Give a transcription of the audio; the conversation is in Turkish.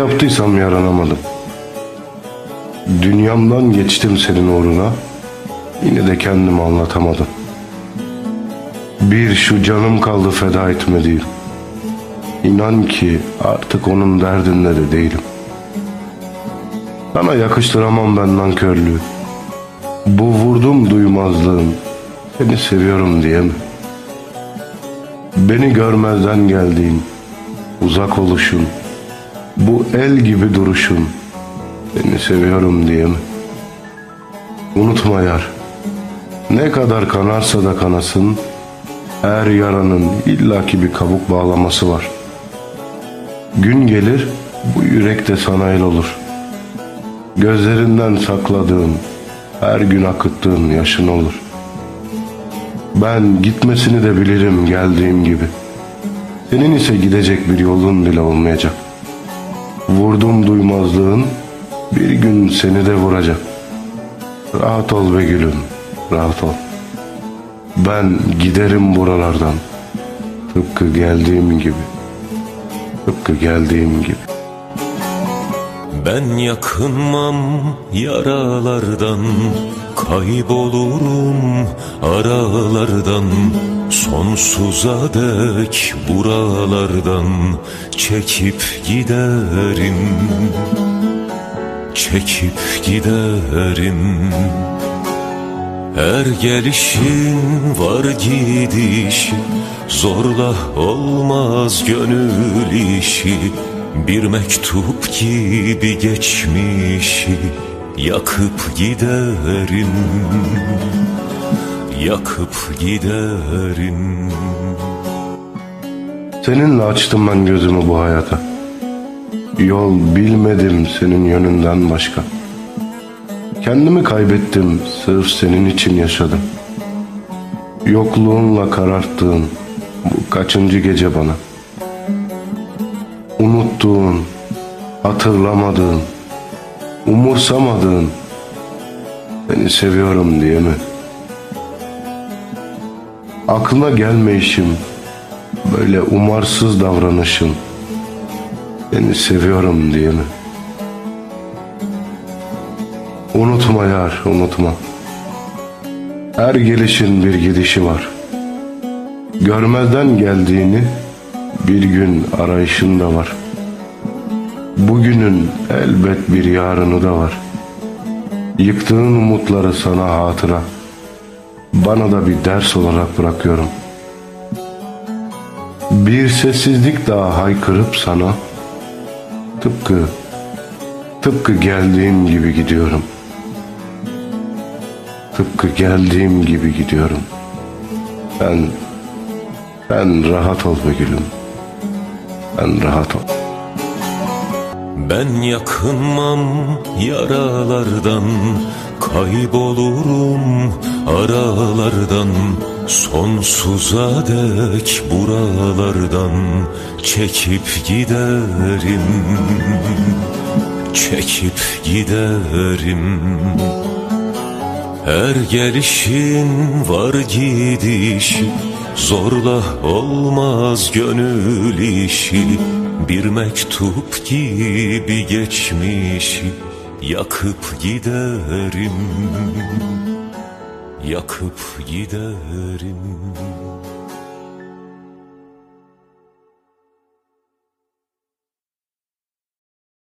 yaptıysam yaranamadım. Dünyamdan geçtim senin uğruna. Yine de kendimi anlatamadım. Bir şu canım kaldı feda etmediğim. İnan ki artık onun derdinde de değilim. Sana yakıştıramam ben nankörlüğü. Bu vurdum duymazlığım. Seni seviyorum diye mi? Beni görmezden geldiğin, uzak oluşun, bu el gibi duruşun, seni seviyorum diye mi? Unutma yar, ne kadar kanarsa da kanasın, her yaranın illaki bir kabuk bağlaması var. Gün gelir, bu yürek de sana el olur. Gözlerinden sakladığın, her gün akıttığın yaşın olur. Ben gitmesini de bilirim geldiğim gibi. Senin ise gidecek bir yolun bile olmayacak. Vurdum duymazlığın bir gün seni de vuracak. Rahat ol be gülüm, rahat ol. Ben giderim buralardan. Tıpkı geldiğim gibi. Tıpkı geldiğim gibi. Ben yakınmam yaralardan Kaybolurum aralardan Sonsuza dek buralardan Çekip giderim. Çekip giderim. Her gelişin var gidişi Zorla olmaz gönül işi. Bir mektup gibi geçmişi Yakıp giderim Yakıp giderim Seninle açtım ben gözümü bu hayata. Yol bilmedim senin yönünden başka. Kendimi kaybettim, sırf senin için yaşadım. Yokluğunla kararttığın bu kaçıncı gece bana. Unuttuğun, hatırlamadığın, umursamadığın, seni seviyorum diye mi? Aklına gelmeyişim, böyle umarsız davranışın, seni seviyorum diye mi? Unutma yar, unutma. Her gelişin bir gidişi var. Görmezden geldiğini bir gün arayışın da var. Bugünün elbet bir yarını da var. Yıktığın umutları sana hatıra. Bana da bir ders olarak bırakıyorum. Bir sessizlik daha haykırıp sana tıpkı tıpkı geldiğim gibi gidiyorum. Tıpkı geldiğim gibi gidiyorum. Sen, sen rahat ol be gülüm. Sen rahat ol. Ben yakınmam yaralardan Kaybolurum aralardan Sonsuza dek buralardan Çekip giderim. Çekip giderim. Her gelişin var gidişi Zorla olmaz gönül işi. Bir mektup gibi geçmişi Yakıp giderim Yakıp giderim